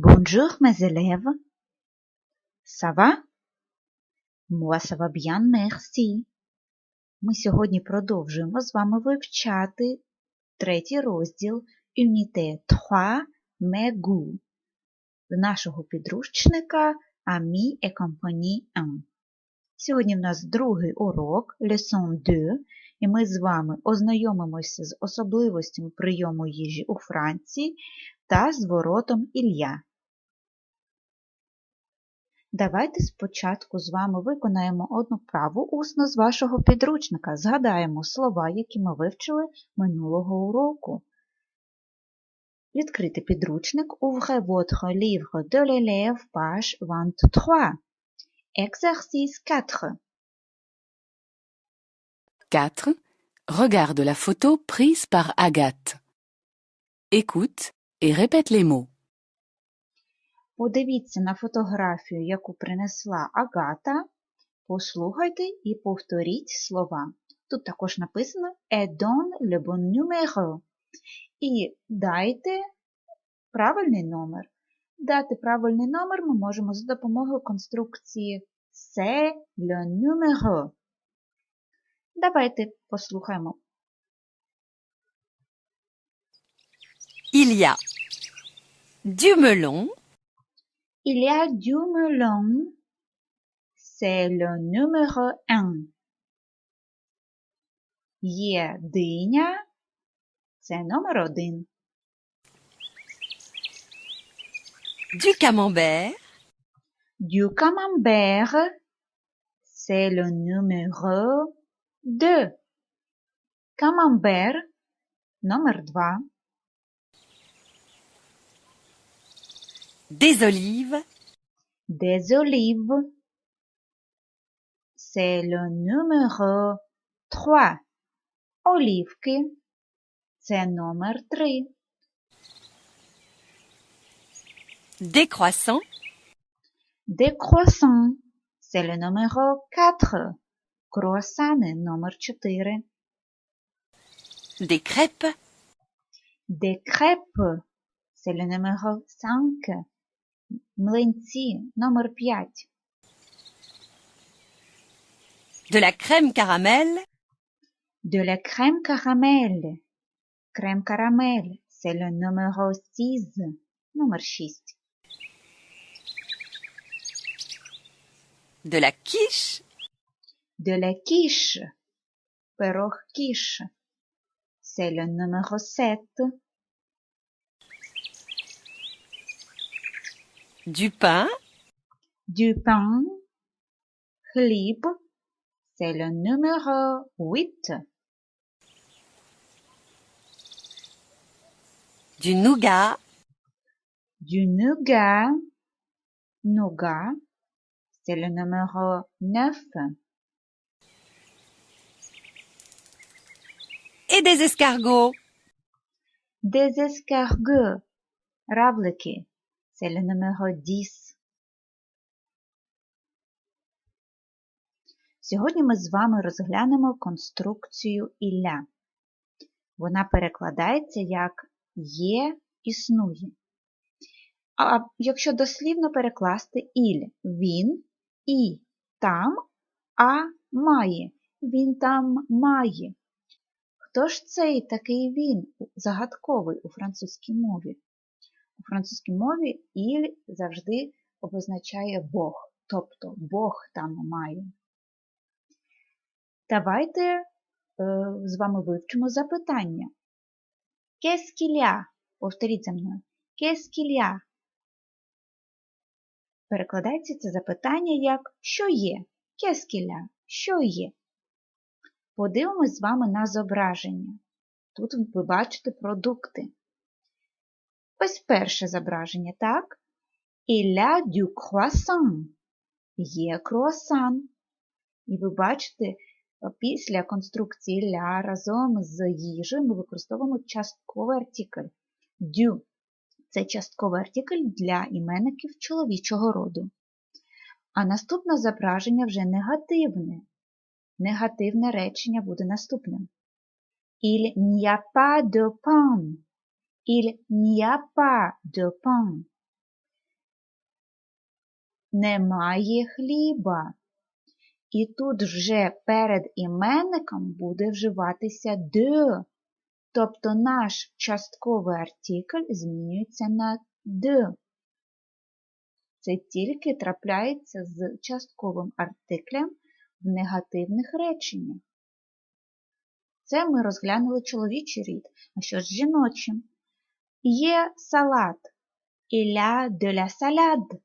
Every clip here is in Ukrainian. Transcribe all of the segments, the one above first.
Bonjour mes élèves. Ça va? Moi ça va bien. Ми сьогодні продовжуємо з вами вивчати третій розділ Unité 3 Мегу нашого підручника Ami et compagnie 1. Сьогодні в нас другий урок, Leçon 2, і ми з вами ознайомимося з особливостями прийому їжі у Франції та зворотом Ілля. Давайте спочатку з вами виконаємо одну праву усно з вашого підручника. Згадаємо слова, які ми вивчили минулого уроку. Відкрити підручник Ouvrez votre livre de l'élève, page 23. Exercice 4. 4. Regarde la photo prise par Agathe. Écoute et répète les mots. Подивіться на фотографію, яку принесла Агата, послухайте і повторіть слова. Тут також написано «Et donne le bon numéro» і дайте правильний номер. Дати правильний номер ми можемо за допомогою конструкції «C'est le numéro». Давайте послухаємо. Il melon, Il y a du melon. C'est le numéro 1. Є диня. Це номер один. du camembert, Du camembert. C'est le numéro 2. Camembert. Номер 2. des olives, Des olives. C'est le numéro 3. Оливки. Це номер 3. des croissants, Des croissants. C'est le numéro 4. Круасани номер 4. des crêpes, Des crêpes. C'est le numéro 5. Млинці номер 5. de la crème caramel, De la crème caramel. Crème caramel. C'est le numéro 6. Номер 6. de la quiche, De la quiche. Пирог quiche. C'est le numéro 7. du pain, Du pain. Хліб. C'est le numéro 8. du nougat, Du nougat. Nougat. C'est le numéro 9. et des escargots. Des escargots. Равлики. 10. Сьогодні ми з вами розглянемо конструкцію Ілля. Вона перекладається як є, існує. А якщо дослівно перекласти іль він і там, а має. Він там має. Хто ж цей такий він загадковий у французькій мові? У французькій мові іль завжди обозначає Бог, тобто Бог там має. Давайте е, з вами вивчимо запитання. A? Повторіть за мною. A? Перекладається це запитання як що є? A? Що є? Подивимось з вами на зображення. Тут ви бачите продукти. Ось перше зображення, так? A du croissant. Є круасан. І ви бачите, після конструкції ля разом з їжею ми використовуємо частковий артикль. Du – це частковий артикль для іменників чоловічого роду. А наступне зображення вже негативне. Негативне речення буде наступним. Il n'y a pas de. Il n'y a pas de pain. Немає хліба. І тут вже перед іменником буде вживатися «de», тобто наш частковий артикль змінюється на «de». Це тільки трапляється з частковим артиклем в негативних реченнях. Це ми розглянули чоловічий рід, а що з жіночим? Є салат. A de la salade.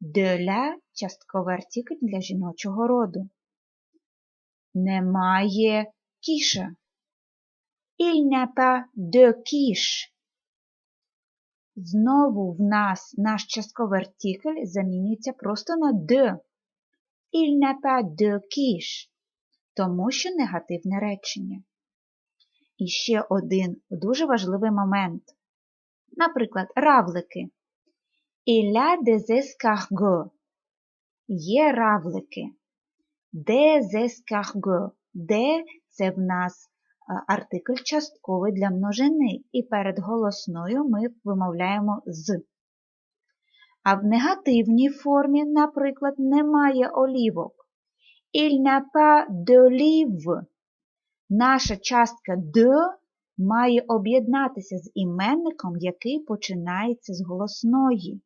De la – частковий артикль для жіночого роду. Немає кіша. Il n'a pas de. Знову в нас наш частковий артикль замінюється просто на de. Il n'a pas de тому що негативне речення. І ще один дуже важливий момент. Наприклад, равлики. A des. Є равлики. Escargots. Де це в нас артикль частковий для множини, і перед голосною ми вимовляємо з. А в негативній формі, наприклад, немає олівок. Il n'a pas d'olive. Наша частка de має об'єднатися з іменником, який починається з голосної.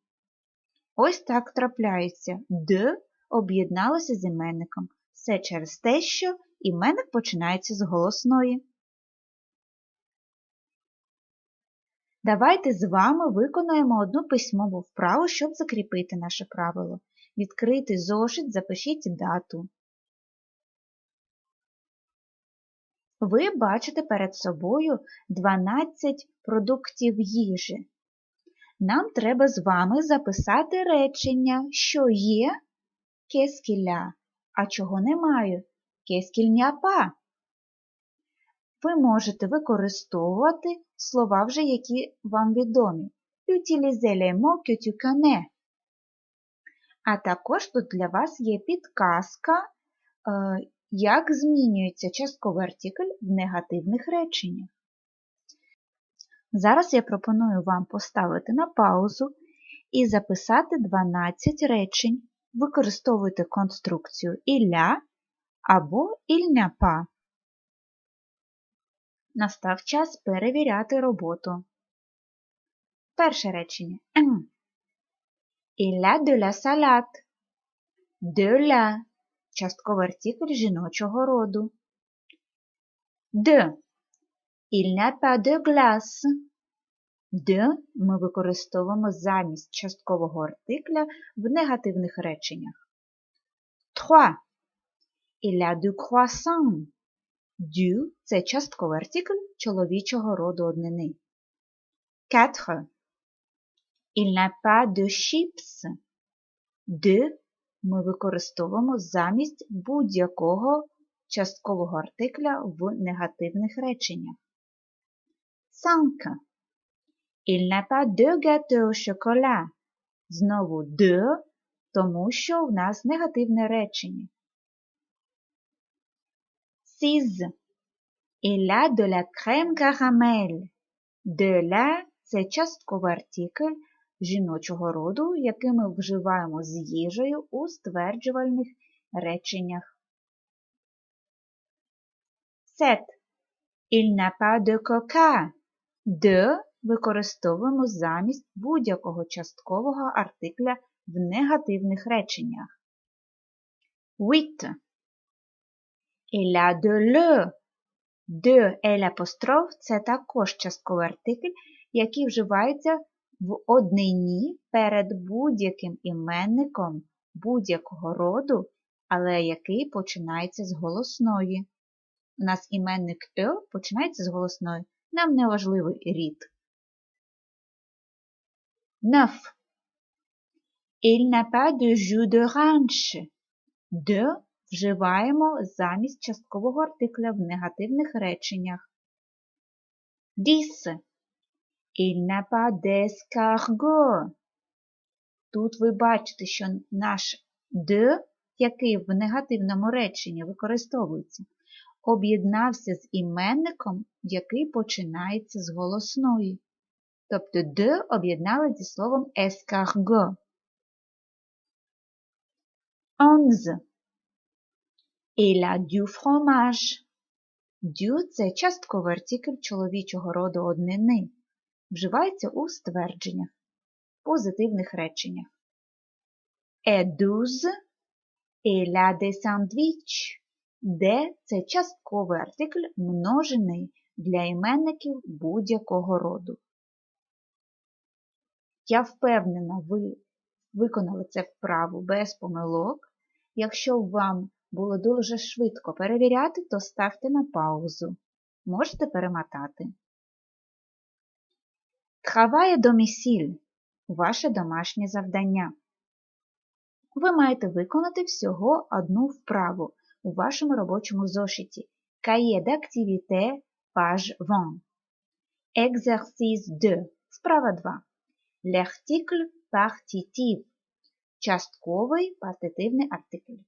Ось так трапляється. Д об'єдналося з іменником. Все через те, що іменник починається з голосної. Давайте з вами виконаємо одну письмову вправу, щоб закріпити наше правило. Відкрити зошит, запишіть дату. Ви бачите перед собою 12 продуктів їжі. Нам треба з вами записати речення, що є кескіля, а чого немає кескільняпа. Ви можете використовувати слова вже, які вам відомі. Mots que tu. А також тут для вас є підказка, як змінюється частковий артикль в негативних реченнях. Зараз я пропоную вам поставити на паузу і записати 12 речень. Використовуйте конструкцію «ілля» або «ільняпа». Настав час перевіряти роботу. Перше речення. Il a de la salade. Частковий артикль жіночого роду. De. Il n'a pas de glace. De ми використовуємо замість часткового артикля в негативних реченнях. Trois. Il a du croissant. Du – це частковий артикль чоловічого роду однини. Quatre. Il n'a pas de chips. De ми використовуємо замість будь-якого часткового артикля в негативних реченнях. 5. Il n'a pas de gâteau au chocolat. Знову de, тому що в нас негативне речення. 6. Il a de la crème caramel. De la – це частковий артикль жіночого роду, який ми вживаємо з їжею у стверджувальних реченнях. Сет. Il n'a pas de coca. De використовуємо замість будь-якого часткового артикля в негативних реченнях. Huit. Il a de le. De l'apostrophe – це також частковий артикль, який вживається в однині перед будь-яким іменником будь-якого роду, але який починається з голосної. У нас іменник «е» починається з голосної. Нам не важливий рід. Neuf. Il n'a pas de jus d'orange. De вживаємо замість часткового артикля в негативних реченнях. Dix. Il n'a pas d'escargot. Тут ви бачите, що наш «de», який в негативному реченні використовується, об'єднався з іменником, який починається з голосної. Тобто «de» об'єднали зі словом escargot. onze. Il a du fromage. Дю – це частковий артикль чоловічого роду однини. Вживається у ствердженнях, позитивних реченнях. Est douze. Il a des sandwiches. Де – це частковий артикль множений для іменників будь-якого роду. Я впевнена, ви виконали це вправу без помилок. Якщо вам було дуже швидко перевіряти, то ставте на паузу. Можете перемотати. Travail домісіль ваше домашнє завдання. Ви маєте виконати всього одну вправу у вашому робочому зошиті. Cahier d'activité, page 20. Exercice 2. Вправа 2. L'article partitif. Частковий партитивний артикль.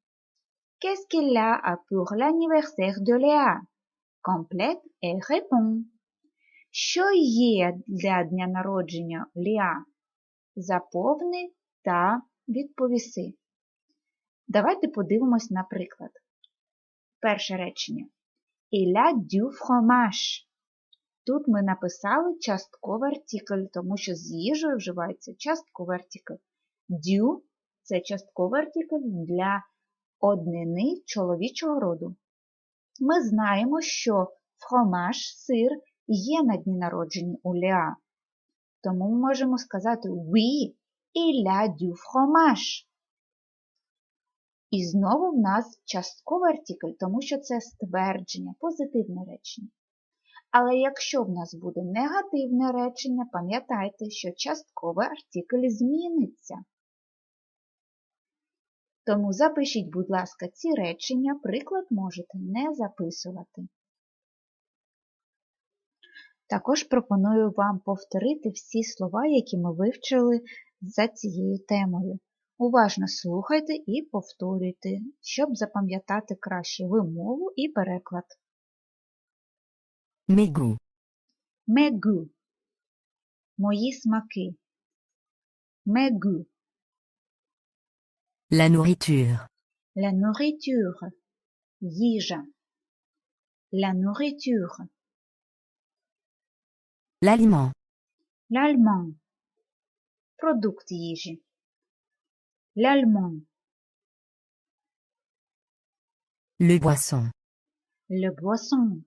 Qu'est-ce qu'il a pour l'anniversaire de Léa? Complète et réponds. Що є для дня народження Ліа? Заповни та відповіси. Давайте подивимось на приклад. Перше речення. A du fromage. Тут ми написали частковий артикль, тому що з їжею вживається частковий артикль. Du – це частковий артикль для однини чоловічого роду. Ми знаємо, що фромаж, сир є на дні народження у Леа. Тому ми можемо сказати Oui, il a du fromage. І знову в нас частковий артикль, тому що це ствердження, позитивне речення. Але якщо в нас буде негативне речення, пам'ятайте, що частковий артикль зміниться. Тому запишіть, будь ласка, ці речення, приклад можете не записувати. Також пропоную вам повторити всі слова, які ми вивчили за цією темою. Уважно слухайте і повторюйте, щоб запам'ятати краще вимову і переклад. Goûts. Мегу. Мої смаки. Мегу. La nourriture. La nourriture. Їжа. La nourriture. L'aliment. L'allemand. Product. L'allemand. Le boisson. Le boisson.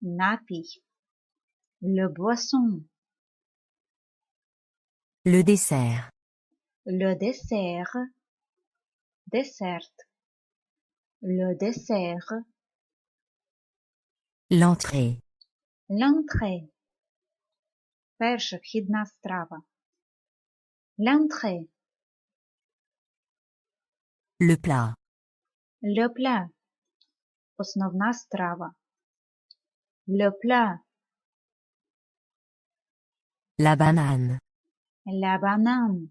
Napi. Le boisson. Le dessert. Le dessert. Dessert. Le dessert. L'entrée. L'entrée. Перша вхідна страва. L'entrée. Le plat. Le plat. Основна страва. Le plat. La banane. La banane.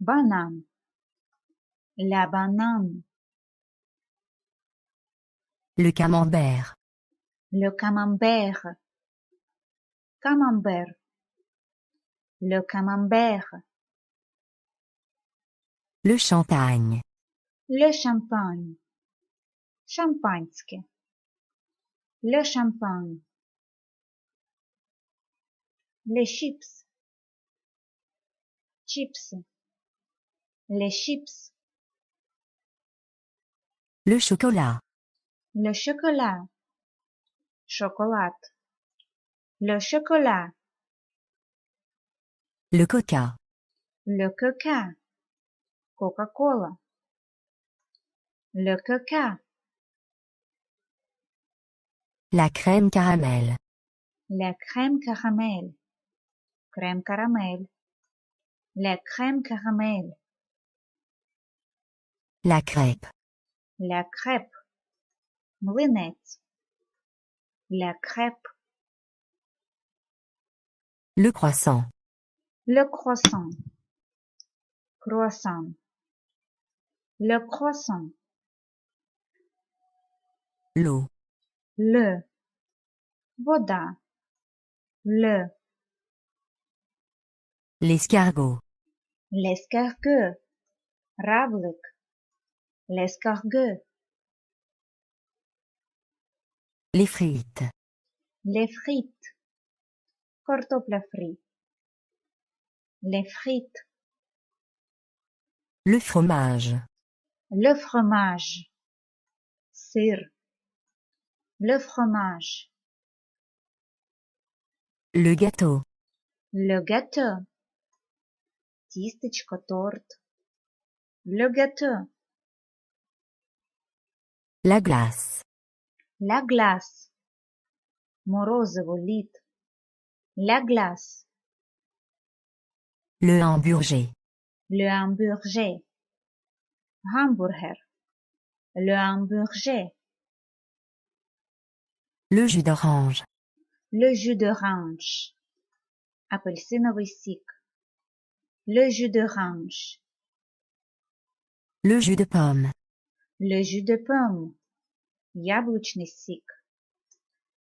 Banane. La banane. Le camembert. Le camembert. camembert. Le camembert. Le champagne. Le champagne. Champagne le champagne. Les chips. Chips. Les chips. Le chocolat. Le chocolat. Chocolat. Le chocolat. Le coca. Le coca. Coca-Cola. Le coca. La crème caramel. La crème caramel. Crème caramel. La crème caramel. La crêpe. La crêpe. Moulinette. La crêpe. Le croissant. Le croissant. Croissant. Le croissant. L'eau. Le. Voda. Le. L'escargot. L'escargot. Ravlik. L'escargot. Les frites. Les frites. картопля фрі, les frites, le fromage, le fromage, сир, le fromage, le gâteau, le gâteau, тістечко, торт, le gâteau, la glace, la glace, морозиво, лід, la glace, le hamburger, le hamburger, hamburger, le hamburger, le jus d'orange, le jus d'orange, апельсиновий сік, le jus d'orange, le jus de pomme, le jus de pomme, яблучний сік,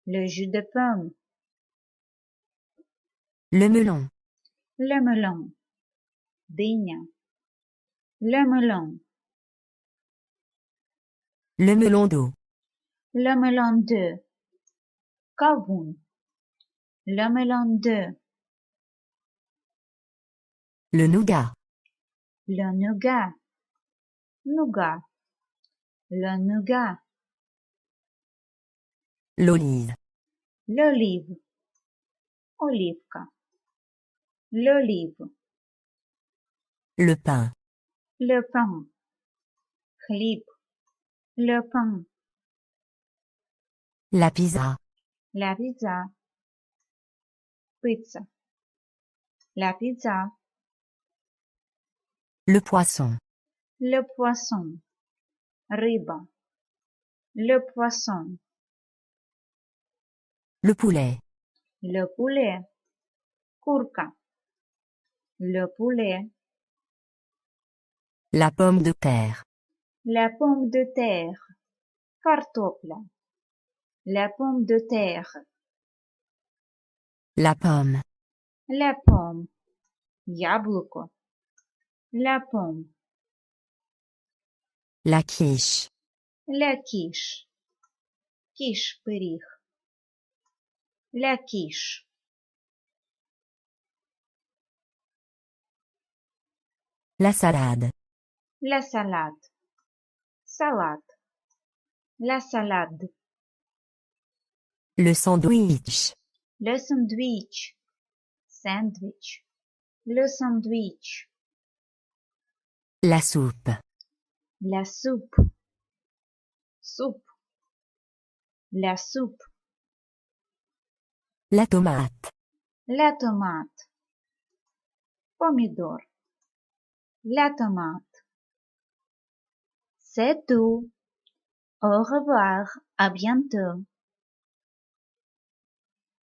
le jus de pomme, Le melon. Le melon. Digne. Le melon. Le melon d'eau. Le melon de. Kavun. Le melon de. Le nougat. Le nougat. Nougat. Le nougat. L'olive. L'olive. Olivka l'olive, le pain, le pain, хліб, le pain, la pizza, la pizza, pizza, la pizza, le poisson, le poisson, риба, le poisson, le poulet, le poulet, курка, le poulet, la pomme de terre, la pomme de terre, картопля, la pomme de terre, la pomme, la pomme, яблуко, la pomme, la quiche, la quiche, кіш пиріг, la quiche, La salade. La salade. Salade. La salade. Le sandwich. Le sandwich. Sandwich. Le sandwich. La soupe. La soupe. Soupe. La soupe. La tomate. La tomate. Pomidor la tomate. C'est tout. Au revoir, à bientôt.